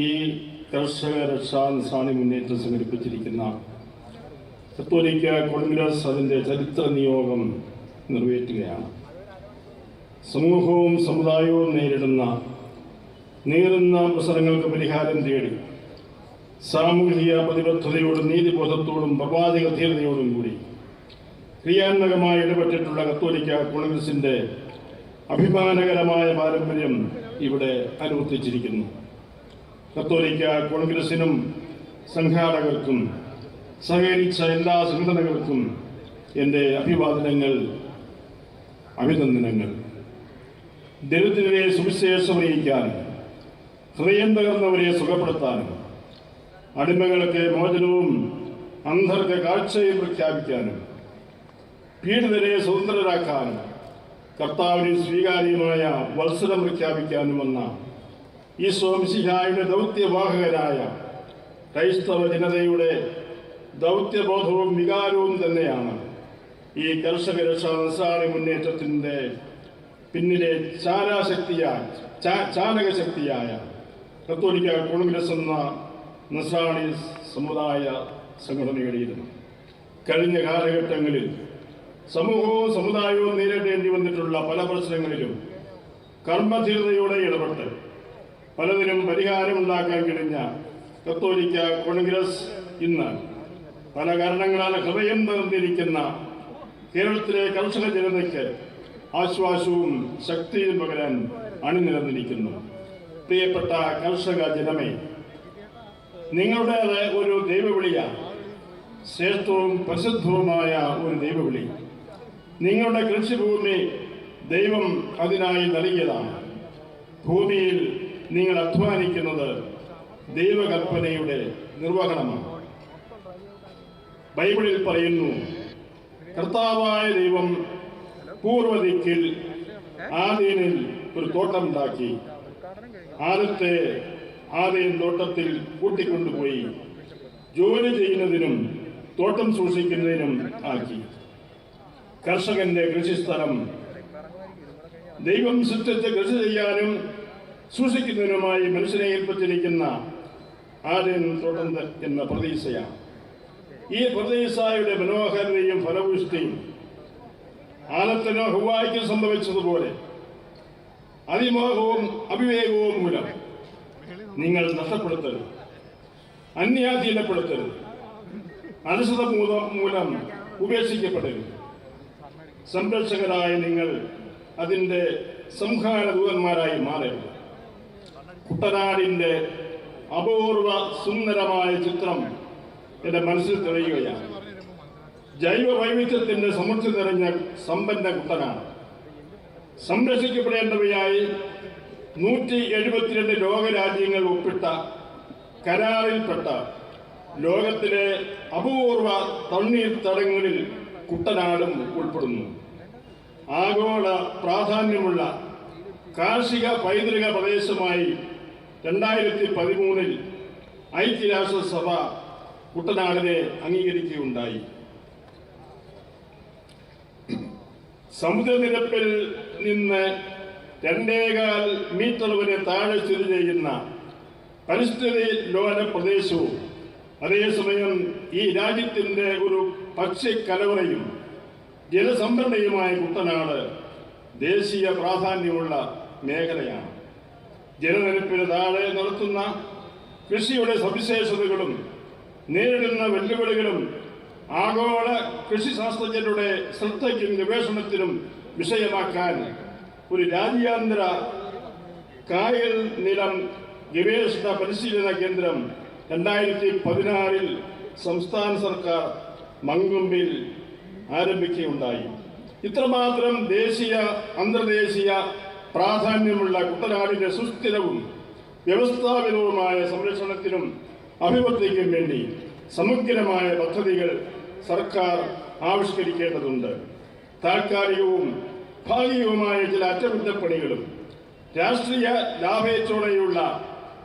ഈ കർഷക രക്ഷാ നിസാണി മുന്നേറ്റം സംഘടിപ്പിച്ചിരിക്കുന്ന കത്തോലിക്ക കോൺഗ്രസ് അതിന്റെ ചരിത്ര നിയോഗം നിറവേറ്റുകയാണ്. സമൂഹവും സമുദായവും നേരിടുന്ന നീറുന്ന പ്രശ്നങ്ങൾക്ക് പരിഹാരം തേടി സാമൂഹിക പ്രതിബദ്ധതയോടും നീതിബോധത്തോടും പ്രവാചക ധീരതയോടും കൂടി ക്രിയാത്മകമായി ഇടപെട്ടിട്ടുള്ള കത്തോലിക്ക കോൺഗ്രസിന്റെ അഭിമാനകരമായ പാരമ്പര്യം ഇവിടെ അനുവർത്തിച്ചിരിക്കുന്നു. കത്തോലിക്ക കോൺഗ്രസിനും സംഘാടകർക്കും സഹകരിച്ച എല്ലാ സംഘടനകൾക്കും എന്റെ അഭിവാദനങ്ങൾ അഭിനന്ദനങ്ങൾ. ദരിദ്രരെ സുവിശേഷം അറിയിക്കാനും ഹൃദയം തകർന്നവരെ സുഖപ്പെടുത്താനും അടിമകൾക്ക് മോചനവും അന്ധർക്ക് കാഴ്ചയും പ്രഖ്യാപിക്കാനും പീഡിതരെ സ്വതന്ത്രരാക്കാനും കർത്താവിന് സ്വീകാര്യമായ വത്സരം പ്രഖ്യാപിക്കാനും വന്ന ഈ സ്വാമിസിഹായുടെ ദൗത്യവാഹകരായ ക്രൈസ്തവ ജനതയുടെ ദൗത്യബോധവും വികാരവും തന്നെയാണ് ഈ കർഷക രക്ഷാ നസാറി മുന്നേറ്റത്തിന്റെ പിന്നിലെ ചാരാശക്തിയായ ചാലകശക്തിയായ കത്തോലിക്ക കോൺഗ്രസ് എന്ന നസാണി സമുദായ സംഘടനയുടെയിരുന്നു കഴിഞ്ഞ കാലഘട്ടങ്ങളിൽ സമൂഹവും സമുദായവും നേരിടേണ്ടി വന്നിട്ടുള്ള പല പ്രശ്നങ്ങളിലും കർമ്മധീരതയോടെ ഇടപെട്ട് പലതിനും പരിഹാരമുണ്ടാക്കാൻ കഴിഞ്ഞ കത്തോലിക്ക കോൺഗ്രസ് ഇന്ന് പല കാരണങ്ങളാൽ ഹൃദയം നിറഞ്ഞിരിക്കുന്ന കേരളത്തിലെ കർഷക ജനതയ്ക്ക് ആശ്വാസവും ശക്തിയും പകരാൻ അണിനിരന്നിരിക്കുന്നു. പ്രിയപ്പെട്ട കർഷക ജനമേ നിങ്ങളുടെ ഒരു ദൈവവിളിയാണ് ശ്രേഷ്ഠവും പ്രസിദ്ധവുമായ ഒരു ദൈവവിളി. നിങ്ങളുടെ കൃഷിഭൂമി ദൈവം അതിനായി നൽകിയതാണ്. ഭൂമിയിൽ നിങ്ങൾ അധ്വാനിക്കുന്നത് ദൈവകൽപ്പനയുടെ നിർവഹണമാണ്. ബൈബിളിൽ പറയുന്നു കർത്താവായ ദൈവം പൂർവദിക്കിൽ ആദീനിൽ ഒരു തോട്ടം ഉണ്ടാക്കി ആദ്യത്തെ ആദീൻ തോട്ടത്തിൽ കൂട്ടിക്കൊണ്ടുപോയി ജോലി ചെയ്യുന്നതിനും തോട്ടം സൂക്ഷിക്കുന്നതിനും ആക്കി. കർഷകന്റെ കൃഷിസ്ഥലം ദൈവം സൃഷ്ടിച്ച് കൃഷി ചെയ്യാനും സൂക്ഷിക്കുന്നതിനുമായി മനുഷ്യനെ ഏൽപ്പിച്ചിരിക്കുന്ന ആദ്യം തുടർന്ന് എന്ന പ്രതീക്ഷയാണ്. ഈ പ്രതീക്ഷയുടെ മനോഹരതയും ഫലപുഷ്ടിയും ആലത്തിനോ ഹുവായിക്കും സംഭവിച്ചതുപോലെ അതിമോഹവും അവിവേകവും മൂലം നിങ്ങൾ നഷ്ടപ്പെടുത്തരുത് അന്യാധീനപ്പെടുത്തരുത് അനുസൃത മൂലം മൂലം ഉപേക്ഷിക്കപ്പെടരുത്. സംരക്ഷകരായ നിങ്ങൾ അതിന്റെ സംഹാര ദൂതന്മാരായി മാറരുത്. കുട്ടനാടിന്റെ അപൂർവ സുന്ദരമായ ചിത്രം എന്റെ മനസ്സിൽ തെളിയുകയാണ്. ജൈവ വൈവിധ്യത്തിന്റെ സമൃദ്ധി നിറഞ്ഞ സമ്പന്ന കുട്ടനാണ് സംരക്ഷിക്കപ്പെടേണ്ടവയായി നൂറ്റി എഴുപത്തിരണ്ട് ലോകരാജ്യങ്ങൾ ഒപ്പിട്ട കരാറിൽപ്പെട്ട ലോകത്തിലെ അപൂർവ തണ്ണീർത്തടങ്ങളിൽ കുട്ടനാടും ഉൾപ്പെടുന്നു. ആഗോള പ്രാധാന്യമുള്ള കാർഷിക പൈതൃക പ്രദേശമായി രണ്ടായിരത്തി പതിമൂന്നിൽ ഐക്യരാഷ്ട്രസഭ കുട്ടനാടിനെ അംഗീകരിക്കുകയുണ്ടായി. സമുദ്രനിരപ്പിൽ നിന്ന് രണ്ടേകാൽ മീറ്റർ വരെ താഴെ സ്ഥിതി ചെയ്യുന്ന പരിസ്ഥിതി ലോല പ്രദേശവും അതേസമയം ഈ രാജ്യത്തിന്റെ ഒരു പക്ഷിക്കലവറയും ജലസംഭരണിയുമായ കുട്ടനാട് ദേശീയ പ്രാധാന്യമുള്ള മേഖലയാണ്. ജലനിരപ്പിന് താഴെ നടത്തുന്ന കൃഷിയുടെ സവിശേഷതകളും നേരിടുന്ന വെല്ലുവിളികളും ആഗോള കൃഷി ശാസ്ത്രജ്ഞരുടെ ശ്രദ്ധയ്ക്കും ഗവേഷണത്തിനും വിഷയമാക്കാൻ ഒരു രാജ്യാന്തര കായൽ നിലം ഗവേഷണ പരിശീലന കേന്ദ്രം രണ്ടായിരത്തി പതിനാറിൽ സംസ്ഥാന സർക്കാർ മങ്കുമ്പിൽ ആരംഭിക്കുകയുണ്ടായി. ഇത്രമാത്രം ദേശീയ അന്തർദേശീയ പ്രാധാന്യമുള്ള കുട്ടനാടിന്റെ സുസ്ഥിരവും വ്യവസ്ഥാപിതവുമായ സംരക്ഷണത്തിനും അഭിവൃദ്ധിക്കും വേണ്ടി സമഗ്രമായ പദ്ധതികൾ സർക്കാർ ആവിഷ്കരിക്കേണ്ടതുണ്ട്. താൽക്കാലികവും ഭാഗികവുമായ ചില അറ്റകുറ്റപ്പണികളും രാഷ്ട്രീയ ലാഭേച്ചോടെയുള്ള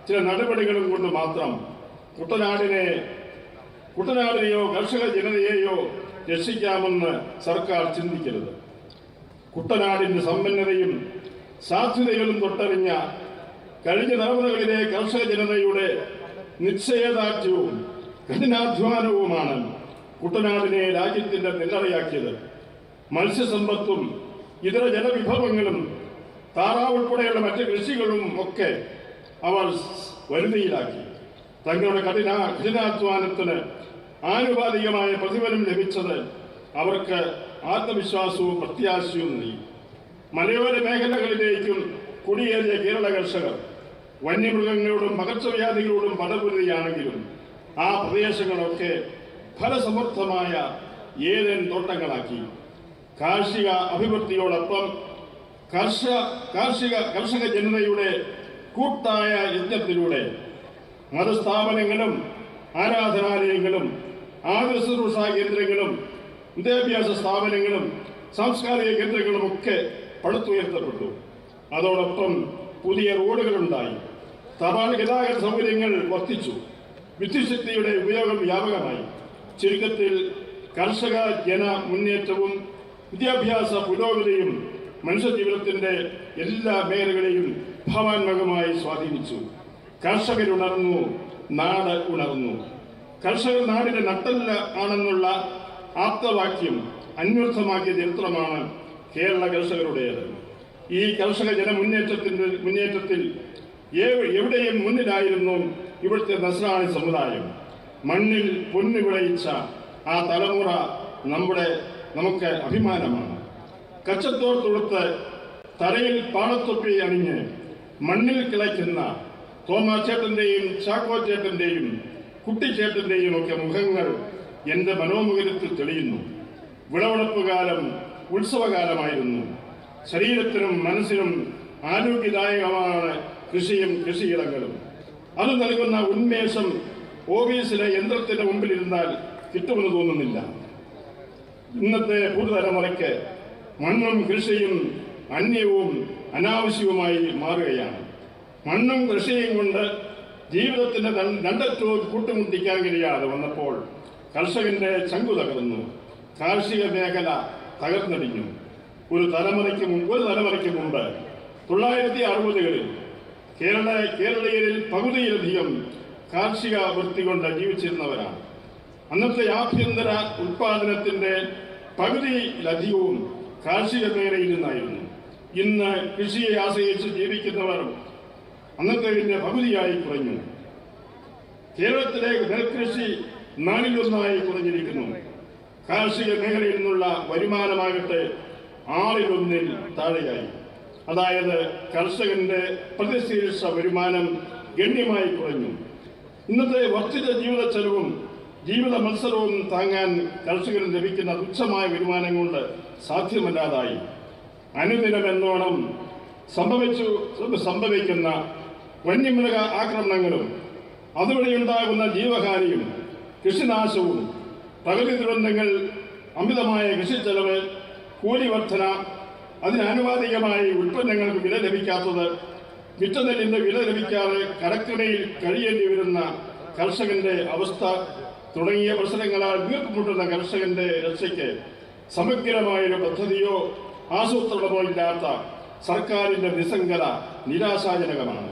ചില നടപടികളും കൊണ്ട് മാത്രം കുട്ടനാടിനെ കുട്ടനാടിനെയോ കർഷക ജനതയെയോ രക്ഷിക്കാമെന്ന് സർക്കാർ ചിന്തിക്കരുത്. കുട്ടനാടിന്റെ സമ്പന്നതയും സാധ്യതകളും തൊട്ടറിഞ്ഞ കഴിഞ്ഞ തലമുറകളിലെ കർഷക ജനതയുടെ നിശ്ചയദാർഢ്യവും കഠിനാധ്വാനവുമാണ് കുട്ടനാടിനെ രാജ്യത്തിന്റെ നെല്ലറയാക്കിയത് മത്സ്യസമ്പത്തും ഇതര ജലവിഭവങ്ങളും താറാവ് ഉൾപ്പെടെയുള്ള മറ്റ് കൃഷികളും ഒക്കെ അവർ വരുതിയിലാക്കി. തങ്ങളുടെ കഠിന കഠിനാധ്വാനത്തിന് ആനുപാതികമായ പ്രതിഫലം ലഭിച്ചത് അവർക്ക് ആത്മവിശ്വാസവും പ്രത്യാശയും നൽകി. മലയോര മേഖലകളിലേക്കും കുടിയേറിയ കേരള കർഷകർ വന്യമൃഗങ്ങളോടും പകർച്ചവ്യാധികളോടും പടപുരുതിയാണെങ്കിലും ആ പ്രദേശങ്ങളൊക്കെ ഫലസമർത്ഥമായ ഏതൻ തോട്ടങ്ങളാക്കി. കാർഷിക അഭിവൃദ്ധിയോടൊപ്പം കർഷക കാർഷിക കർഷക ജനതയുടെ കൂട്ടായ യജ്ഞത്തിലൂടെ മതസ്ഥാപനങ്ങളും ആരാധനാലയങ്ങളും ആദ്യ ശുശ്രൂഷാ കേന്ദ്രങ്ങളും വിദ്യാഭ്യാസ സ്ഥാപനങ്ങളും സാംസ്കാരിക കേന്ദ്രങ്ങളും ഒക്കെ പടുത്തുയർത്തപ്പെട്ടു. അതോടൊപ്പം പുതിയ റോഡുകളുണ്ടായി. തപാൽ ഗതാഗത സൗകര്യങ്ങൾ വർദ്ധിച്ചു. വിദ്യുശക്തിയുടെ ഉപയോഗം വ്യാപകമായി. ചുരുക്കത്തിൽ കർഷക ജന മുന്നേറ്റവും വിദ്യാഭ്യാസ പുരോഗതിയും മനുഷ്യജീവിതത്തിന്റെ എല്ലാ മേഖലകളെയും ഭാവാത്മകമായി സ്വാധീനിച്ചു. കർഷകരുണർന്നു നാട് ഉണർന്നു. കർഷകർ നാടിന്റെ നട്ടല്ല ആണെന്നുള്ള ആപ്തവാക്യം അന്വർത്ഥമാക്കിയ ചരിത്രമാണ് കേരള കർഷകരുടേത് ഈ കർഷക ജനമുന്നേറ്റത്തിന്റെ മുന്നേറ്റത്തിൽ എവിടെയും മുന്നിലായിരുന്നു ഇവിടുത്തെ നസ്രാണി സമുദായം. മണ്ണിൽ പൊന്നു വിളയിച്ച ആ തലമുറ നമ്മുടെ നമുക്ക് അഭിമാനമാണ്. കച്ചത്തോർ തൊടുത്ത് തലയിൽ പാളത്തൊപ്പി അണിഞ്ഞ് മണ്ണിൽ കിളയ്ക്കുന്ന തോമാച്ചേട്ടന്റെയും ചാക്കോച്ചേട്ടന്റെയും കുട്ടിച്ചേട്ടന്റെയും ഒക്കെ മുഖങ്ങൾ എന്റെ മനോമുഖരത്തിൽ തെളിയുന്നു. വിളവെടുപ്പ് കാലം ഉത്സവകാലമായിരുന്നു. ശരീരത്തിനും മനസ്സിനും ആരോഗ്യദായകമാണ് കൃഷിയും കൃഷിയിടങ്ങളും. അത് നൽകുന്ന ഉന്മേഷം ഓഫീസിലെ യന്ത്രത്തിന്റെ മുമ്പിലിരുന്നാൽ കിട്ടുമെന്ന് തോന്നുന്നില്ല. ഇന്നത്തെ പുതുതലമുറയ്ക്ക് മണ്ണും കൃഷിയും അന്യവും അനാവശ്യവുമായി മാറുകയാണ്. മണ്ണും കൃഷിയും കൊണ്ട് ജീവിതത്തിന്റെ രണ്ടറ്റോ കൂട്ടുമുട്ടിക്കാൻ കഴിയാതെ വന്നപ്പോൾ കർഷകന്റെ ചങ്കു തകർന്നു. കാർഷിക മേഖല തകർന്നടിഞ്ഞു ഒരു തലമുറയ്ക്ക് മുമ്പ് ഒരു തലമുറയ്ക്ക് മുമ്പ്. തൊള്ളായിരത്തി അറുപതുകളിൽ കേരള കേരളീയരിൽ പകുതിയിലധികം കാർഷിക വൃത്തി കൊണ്ട് ജീവിച്ചിരുന്നവരാണ്. അന്നത്തെ ആഭ്യന്തര ഉത്പാദനത്തിന്റെ പകുതിയിലധികവും കാർഷിക മേഖലയിൽ നിന്നായിരുന്നു. ഇന്ന് കൃഷിയെ ആശ്രയിച്ച് ജീവിക്കുന്നവർ അന്നത്തേതിന്റെ പകുതിയായി കുറഞ്ഞു. കേരളത്തിലെ നെൽകൃഷി നാലിലൊന്നായി കുറഞ്ഞിരിക്കുന്നു. കാർഷിക മേഖലയിൽ നിന്നുള്ള വരുമാനമാകട്ടെ ആറിലൊന്നിൽ താഴെയായി. അതായത് കർഷകന്റെ പ്രതിശീർഷ വരുമാനം ഗണ്യമായി കുറഞ്ഞു. ഇന്നത്തെ വർദ്ധിത ജീവിത ചെലവും ജീവിത മത്സരവും താങ്ങാൻ കർഷകന് ലഭിക്കുന്ന തുച്ഛമായ വരുമാനം കൊണ്ട് സാധ്യമല്ലാതായി. അനുദിനമെന്നോണം സംഭവിച്ചു സംഭവിക്കുന്ന വന്യമൃഗ ആക്രമണങ്ങളും അതുവഴി ഉണ്ടാകുന്ന ജീവഹാനിയും കൃഷിനാശവും പ്രകൃതി ദുരന്തങ്ങൾ അമിതമായ കൃഷിച്ചെലവ് കൂലി വർധന അതിനാനുപാതികമായി ഉൽപ്പന്നങ്ങൾക്ക് വില ലഭിക്കാത്തത് വിറ്റനെല്ലിന്റെ വില ലഭിക്കാതെ കടക്കിടയിൽ കഴിയേണ്ടി വരുന്ന കർഷകന്റെ അവസ്ഥ തുടങ്ങിയ പ്രശ്നങ്ങളാൽ വീർപ്പുമുട്ടുന്ന കർഷകന്റെ രക്ഷയ്ക്ക് സമഗ്രമായൊരു പദ്ധതിയോ ആസൂത്രണമോ ഇല്ലാത്ത സർക്കാരിന്റെ നിസ്സംഗത നിരാശാജനകമാണ്.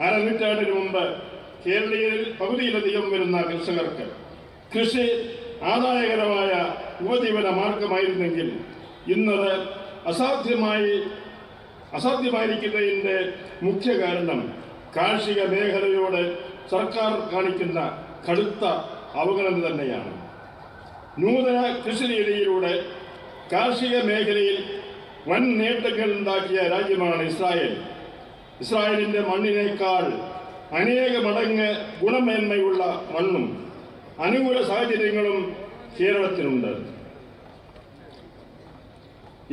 അരനൂറ്റാണ്ടിന് മുമ്പ് കേരളീയ പകുതിയിലധികം വരുന്ന കർഷകർക്ക് കൃഷി ആദായകരമായ ഉപജീവന മാർഗമായിരുന്നെങ്കിൽ ഇന്നത് അസാധ്യമായി അസാധ്യമായിരിക്കുന്നതിന്റെ മുഖ്യ കാരണം കാർഷിക മേഖലയോട് സർക്കാർ കാണിക്കുന്ന കടുത്ത അവഗണന തന്നെയാണ്. നൂതന കൃഷി രീതിയിലൂടെ കാർഷിക മേഖലയിൽ വൻ നേട്ടങ്ങൾ ഉണ്ടാക്കിയ രാജ്യമാണ് ഇസ്രായേൽ. ഇസ്രായേലിന്റെ മണ്ണിനേക്കാൾ അനേക മടങ്ങ് ഗുണമേന്മയുള്ള മണ്ണും അനുകൂല സാഹചര്യങ്ങളും കേരളത്തിനുണ്ട്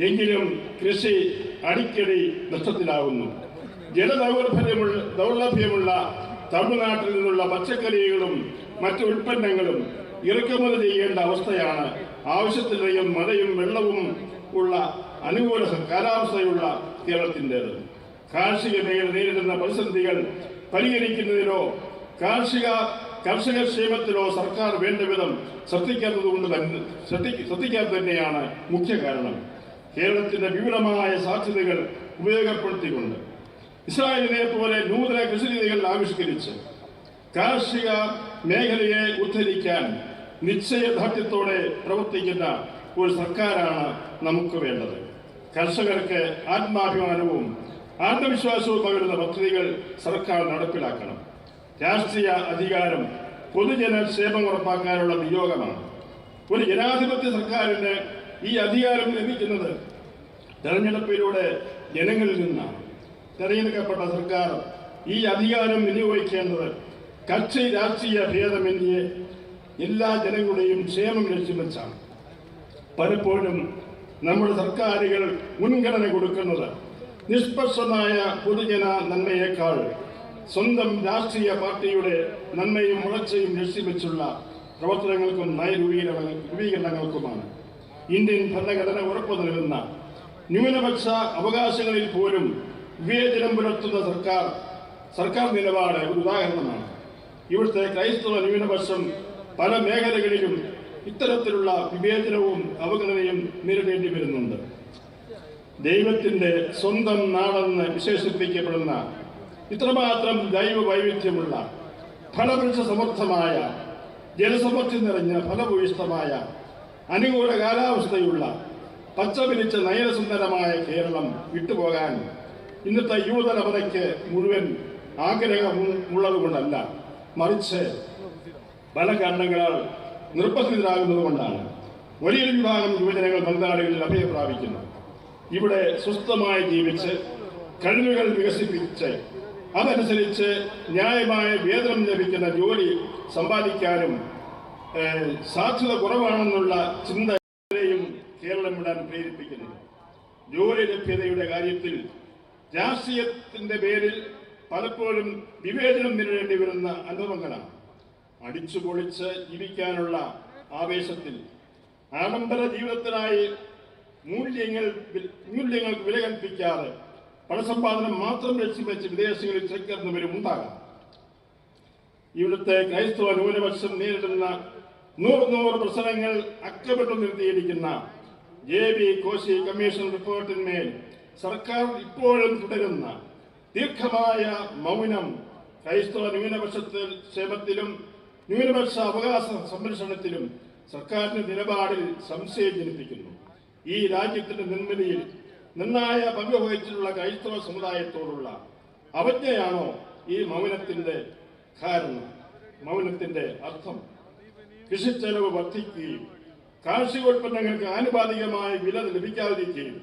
എങ്കിലും കൃഷി അടിക്കടി നഷ്ടത്തിലാകുന്നു. ജലദൗർലഭ്യമുള്ള ദൗർലഭ്യമുള്ള തമിഴ്നാട്ടിൽ നിന്നുള്ള പച്ചക്കറികളും മറ്റു ഉൽപ്പന്നങ്ങളും ഇറക്കുമതി ചെയ്യേണ്ട അവസ്ഥയാണ് ആവശ്യത്തിലധികം മഴയും വെള്ളവും ഉള്ള അനുകൂല കാലാവസ്ഥയുള്ള കേരളത്തിന്റെത്. കാർഷിക മേഖല നേരിടുന്ന പ്രതിസന്ധികൾ പരിഹരിക്കുന്നതിനോ കാർഷിക കർഷക ക്ഷേമത്തിലോ സർക്കാർ വേണ്ട വിധം ശ്രദ്ധിക്കാത്തത് കൊണ്ട് തന്നെ ശ്രദ്ധി- ശ്രദ്ധിക്കാത്തത് തന്നെയാണ് മുഖ്യ കാരണം. കേരളത്തിന്റെ വിപുലമായ സാധ്യതകൾ ഉപയോഗപ്പെടുത്തിക്കൊണ്ട്. ഇസ്രായേലിനെ പോലെ നൂതന കൃഷിരീതികൾ ആവിഷ്കരിച്ച് കാർഷിക മേഖലയെ ഉദ്ധരിക്കാൻ നിശ്ചയദാർഢ്യത്തോടെ പ്രവർത്തിക്കുന്ന ഒരു സർക്കാരാണ് നമുക്ക് വേണ്ടത്. കർഷകർക്ക് ആത്മാഭിമാനവും ആത്മവിശ്വാസവും പകരുന്ന പദ്ധതികൾ സർക്കാർ നടപ്പിലാക്കണം. രാഷ്ട്രീയ അധികാരം പൊതുജന ക്ഷേമം ഉറപ്പാക്കാനുള്ള നിയോഗമാണ് ഒരു ജനാധിപത്യ സർക്കാരിന് ഈ അധികാരം ലഭിക്കുന്നത് തെരഞ്ഞെടുപ്പിലൂടെ ജനങ്ങളിൽ നിന്നാണ്. തെരഞ്ഞെടുക്കപ്പെട്ട സർക്കാർ ഈ അധികാരം വിനിയോഗിക്കേണ്ടത് കക്ഷി രാഷ്ട്രീയ ഭേദമന്യേ എല്ലാ ജനങ്ങളുടെയും ക്ഷേമം ലക്ഷ്യം വെച്ചാണ് പലപ്പോഴും നമ്മുടെ സർക്കാരുകൾ മുൻഗണന കൊടുക്കുന്നത് നിഷ്പക്ഷമായ പൊതുജന നന്മയേക്കാൾ സ്വന്തം രാഷ്ട്രീയ പാർട്ടിയുടെ നന്മയും വളർച്ചയും ലക്ഷ്യവെച്ചുള്ള പ്രവർത്തനങ്ങൾക്കും നയരൂപീകരണ രൂപീകരണങ്ങൾക്കുമാണ്. ഇന്ത്യൻ ഭരണഘടന ഉറപ്പു നൽകുന്ന ന്യൂനപക്ഷ അവകാശങ്ങളിൽ പോലും വിവേചനം പുലർത്തുന്ന സർക്കാർ സർക്കാർ നിലപാട് ഒരു ഉദാഹരണമാണ്. ഇവിടുത്തെ ക്രൈസ്തവ ന്യൂനപക്ഷം പല മേഖലകളിലും ഇത്തരത്തിലുള്ള വിവേചനവും അവഗണനയും നേരിടേണ്ടി വരുന്നുണ്ട്. ദൈവത്തിന്റെ സ്വന്തം നാടെന്ന് വിശേഷിപ്പിക്കപ്പെടുന്ന ഇത്രമാത്രം ജൈവ വൈവിധ്യമുള്ള ഫലവൃക്ഷ സമർത്ഥമായ ജലസമൃദ്ധി നിറഞ്ഞ ഫലഭൂയിഷ്ടമായ അനുകൂല കാലാവസ്ഥയുള്ള പച്ചപിരിച്ച നയനസുന്ദരമായ കേരളം വിട്ടുപോകാൻ ഇന്നത്തെ യുവതലമുറയ്ക്ക് മുഴുവൻ ആഗ്രഹമുള്ളതുകൊണ്ടല്ല മറിച്ച് പല കാരണങ്ങളാൽ നിർബന്ധിതരാകുന്നത് കൊണ്ടാണ് വലിയൊരു വിഭാഗം യുവജനങ്ങൾ ബംഗാളികളിൽ അഭയം പ്രാപിക്കുന്നു. ഇവിടെ സ്വസ്ഥമായി ജീവിച്ച് കഴിവുകൾ വികസിപ്പിച്ച് അതനുസരിച്ച് ന്യായമായ വേതനം ലഭിക്കുന്ന ജോലി സമ്പാദിക്കാനും സാധ്യത കുറവാണെന്നുള്ള ചിന്തയും കേരളം വിടാൻ പ്രേരിപ്പിക്കുന്നു. ജോലി ലഭ്യതയുടെ കാര്യത്തിൽ രാഷ്ട്രീയത്തിന്റെ പേരിൽ പലപ്പോഴും വിവേചനം നേരിടേണ്ടി വരുന്ന അനുഭവങ്ങളാണ്. അടിച്ചു പൊളിച്ച് ജീവിക്കാനുള്ള ആവേശത്തിൽ ആഡംബര ജീവിതത്തിനായി മൂല്യങ്ങൾ മൂല്യങ്ങൾക്ക് വില കൽപ്പിക്കാതെ പണസമ്പാദനം മാത്രം ലക്ഷ്യം വെച്ച് വിദേശങ്ങളിൽ ചേക്കേറുന്നവരും ഉണ്ടാകാം ഇവിടുത്തെ ക്രൈസ്തവ ന്യൂനപക്ഷം നേരിടുന്ന നൂറ് നൂറ് പ്രശ്നങ്ങൾ അക്കപ്പെട്ടു നിർത്തിയിരിക്കുന്ന ജെ ബി കോശി കമ്മീഷൻ റിപ്പോർട്ടിന്മേൽ സർക്കാർ ഇപ്പോഴും തുടരുന്ന ദീർഘമായ മൗനം ക്രൈസ്തവ ന്യൂനപക്ഷത്തിൽ ക്ഷേമത്തിലും ന്യൂനപക്ഷ അവകാശ സംരക്ഷണത്തിലും സർക്കാരിന്റെ നിലപാടിൽ സംശയം ജനിപ്പിക്കുന്നു. ഈ രാജ്യത്തിന്റെ നിർമ്മിതിയിൽ നിർണായ പങ്ക് വഹിച്ചിട്ടുള്ള ക്രൈസ്തവ സമുദായത്തോടുള്ള അവജ്ഞയാണോ ഈ മൗനത്തിന്റെ കാരണം മൗനത്തിന്റെ അർത്ഥം? കൃഷിച്ചെലവ് വർദ്ധിക്കുകയും കാർഷികോൽപ്പന്നങ്ങൾക്ക് ആനുപാതികമായ വില ലഭിക്കാതിരിക്കുകയും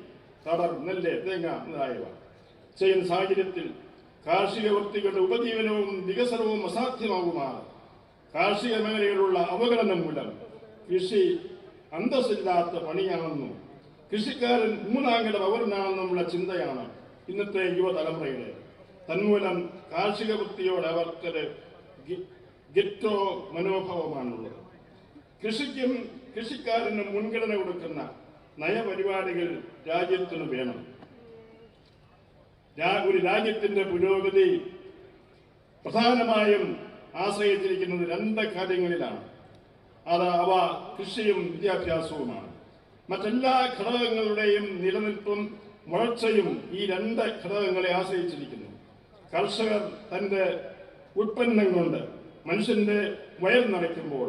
റബ്ബർ നെല്ല് തേങ്ങ മുതലായവ ചെയ്യുന്ന സാഹചര്യത്തിൽ കാർഷിക വൃത്തികളുടെ ഉപജീവനവും വികസനവും അസാധ്യമാകുമാണ്. കാർഷിക മേഖലയിലുള്ള അവഗണന മൂലം കൃഷി അന്തസ്സില്ലാത്ത പണിയാണെന്നും കൃഷിക്കാരൻ മൂന്നാംകിട നമ്മുടെ ചിന്തയാണ് ഇന്നത്തെ യുവതലമുറയുടെ തന്മൂലം കാർഷിക വൃത്തിയോട് അവർക്കൊരു ഗെറ്റോ മനോഭാവമാണുള്ളത്. കൃഷിക്കും കൃഷിക്കാരനും മുൻഗണന കൊടുക്കുന്ന നയപരിപാടികൾ രാജ്യത്തിന് വേണം. ഒരു രാജ്യത്തിന്റെ പുരോഗതി പ്രധാനമായും ആശ്രയിച്ചിരിക്കുന്നത് രണ്ട് കാര്യങ്ങളിലാണ്. അത് അവ കൃഷിയും വിദ്യാഭ്യാസവുമാണ്. മറ്റെല്ലാ ഘടകങ്ങളുടെയും നിലനിൽപ്പും വളർച്ചയും ഈ രണ്ട് ഘടകങ്ങളെ ആശ്രയിച്ചിരിക്കുന്നു. കർഷകർ തന്റെ ഉൽപ്പന്നം കൊണ്ട് മനുഷ്യന്റെ വയർ നിറയ്ക്കുമ്പോൾ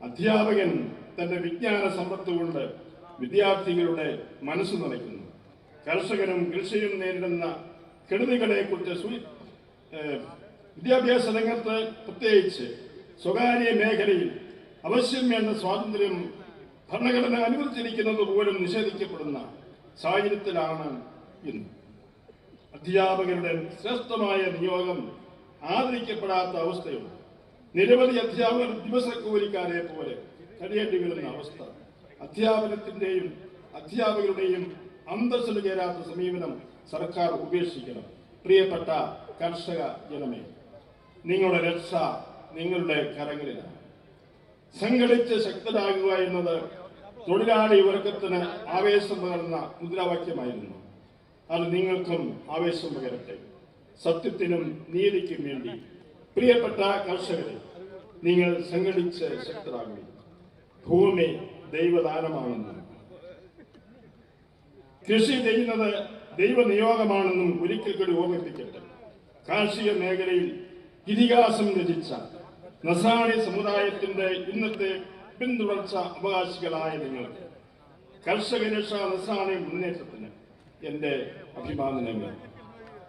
അധ്യാപകൻ തന്റെ വിജ്ഞാന സമ്പത്ത് കൊണ്ട് വിദ്യാർത്ഥികളുടെ മനസ്സ് നിറയ്ക്കുന്നു കർഷകനും കൃഷിയും നേരിടുന്ന കെടുതികളെ കുറിച്ച് സൂചി ഏഹ് വിദ്യാഭ്യാസ രംഗത്ത് പ്രത്യേകിച്ച് സ്വകാര്യ മേഖലയിൽ അവശ്യം എന്ന സ്വാതന്ത്ര്യം ഭരണഘടന അനുവദിച്ചിരിക്കുന്നത് പോലും നിഷേധിക്കപ്പെടുന്ന സാഹചര്യത്തിലാണ് ഇന്ന്. അധ്യാപകരുടെ ശ്രേഷ്ഠമായ നിയോഗം ആദരിക്കപ്പെടാത്ത അവസ്ഥയുണ്ട്. നിരവധി അധ്യാപകർ ദിവസക്കൂലിക്കാരെ പോലെ കഴിയേണ്ടി വരുന്ന അവസ്ഥ. അധ്യാപനത്തിന്റെയും അധ്യാപകരുടെയും അന്തസ്സിന് ചേരാത്ത സമീപനം സർക്കാർ ഉപേക്ഷിക്കണം. പ്രിയപ്പെട്ട കർഷക ജനമേ നിങ്ങളുടെ രക്ഷ നിങ്ങളുടെ കരങ്ങളിലാണ്. സംഘടിച്ച് ശക്തരാകുക എന്നത് തൊഴിലാളി വർഗത്തിന് ആവേശം പകർന്ന മുദ്രാവാക്യമായിരുന്നു. അത് നിങ്ങൾക്കും ആവേശം പകരട്ടെ. സത്യത്തിനും നീതിക്കും വേണ്ടി പ്രിയപ്പെട്ട കർഷകരെ നിങ്ങൾ സംഘടിച്ച് ശക്തരാകുക. ഭൂമി ദൈവദാനമാണെന്നും കൃഷി ചെയ്യുന്നത് ദൈവനിയോഗമാണെന്നും ഒരിക്കൽ കൂടി ഓർമ്മിപ്പിക്കട്ടെ. കാർഷിക മേഖലയിൽ ഇതിഹാസം രചിച്ച നസാണി സമുദായത്തിന്റെ ഇന്നത്തെ പിന്തുടർച്ച അവകാശികളായ നിങ്ങൾക്ക് കർഷകരക്ഷ നസാണി മുന്നേറ്റത്തിന് എന്റെ അഭിമാനങ്ങൾ